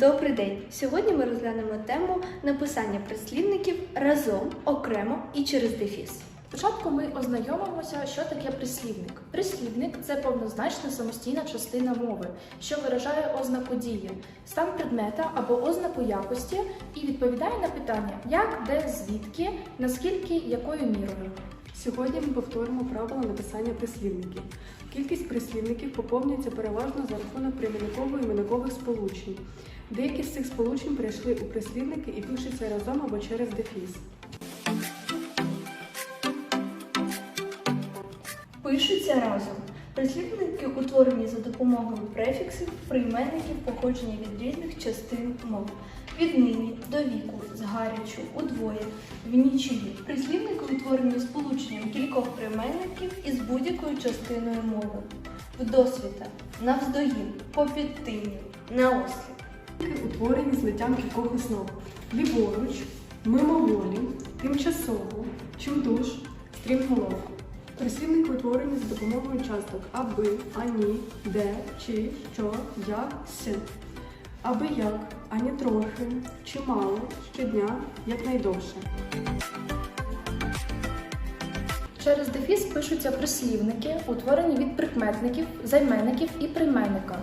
Добрий день! Сьогодні ми розглянемо тему написання прислівників разом, окремо і через дефіс. Спочатку ми ознайомимося, що таке прислівник. Прислівник це повнозначна самостійна частина мови, що виражає ознаку дії, стан предмета або ознаку якості і відповідає на питання як, де, звідки, наскільки, якою мірою. Сьогодні ми повторимо правила написання прислівників. Кількість прислівників поповнюється переважно за рахунок прийменниково-іменникових сполучень. Деякі з цих сполучень перейшли у прислівники і пишуться разом або через дефіс. Пишуться разом. Прислівники утворені за допомогою префіксів, прийменників, походження від різних частин мов. Віднині, до віку, згарячу, удвоє, в нічиї. Прислівники утворені сполученням кількох прийменників із будь-якою частиною мови. Вдосвіта, навздогін, попідтинів, наослід. Прислівники утворені злиттям кількох основ: ліворуч, мимоволі, тимчасово, чимдуж, стрімголов. Прислівники утворені за допомогою часток аби, ані, де, чи, що, як, с. Аби як, ані трохи, чимало, щодня, якнайдовше. Через дефіс пишуться прислівники, утворені від прикметників, займенників і прийменника.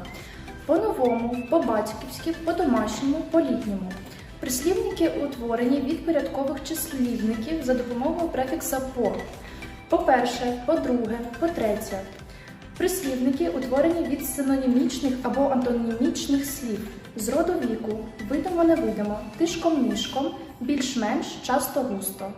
По-новому, по-батьківськи, по-домашньому, по-літньому. Прислівники утворені від порядкових числівників за допомогою префікса по. По-перше, по-друге, по-третє. Прислівники утворені від синонімічних або антонімічних слів з роду віку, видимо-невидимо, тишком-нишком, більш-менш часто-густо.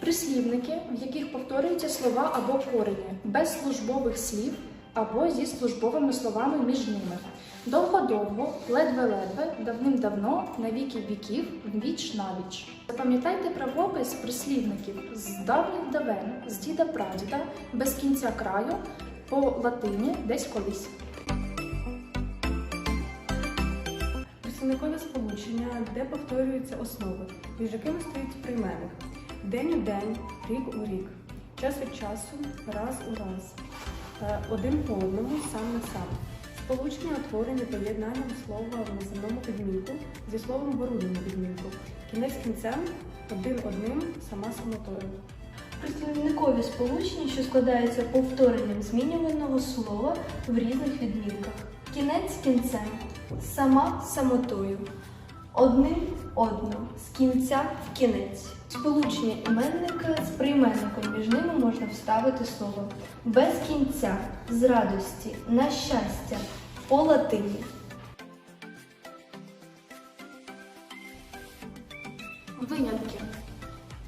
Прислівники, в яких повторюються слова або корені, без службових слів або зі службовими словами між ними. Довго-довго, ледве-ледве, давним-давно, на віки віків, віч навіч. Запам'ятайте правопис прислівників з давніх давен, з діда прадіда, без кінця краю, по латині десь колись. Прислівникові сполучення, де повторюються основи, між якими стоїть прийменник. День у день, рік у рік, час від часу, раз у раз, Е, один по одному, сам на сам. Сполучення утворені поєднанням слова в наземному відмінку зі словом в орудному відмінку. Кінець кінцем, один одним, сама самотою. Прислівникові сполучення, що складаються повторенням змінюваного слова в різних відмінках. Кінець кінцем, сама самотою, одним одно, з кінця в кінець. Сполучення іменника з прийменником між ними можна вставити слово без кінця, з радості, на щастя, по латині. Винятки.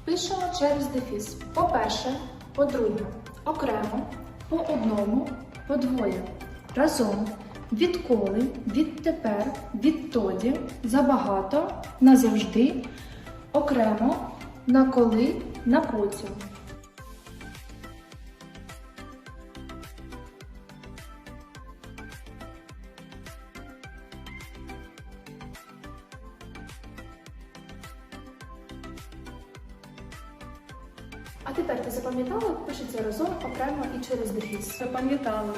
Пишемо через дефіс. По-перше, по-друге, окремо, по одному, по двоє, разом, відколи, відтепер, відтоді, забагато, назавжди, окремо, на коли, на потім. А тепер ти запам'ятала, пишеться разом, окремо і через дефіс. Запам'ятала.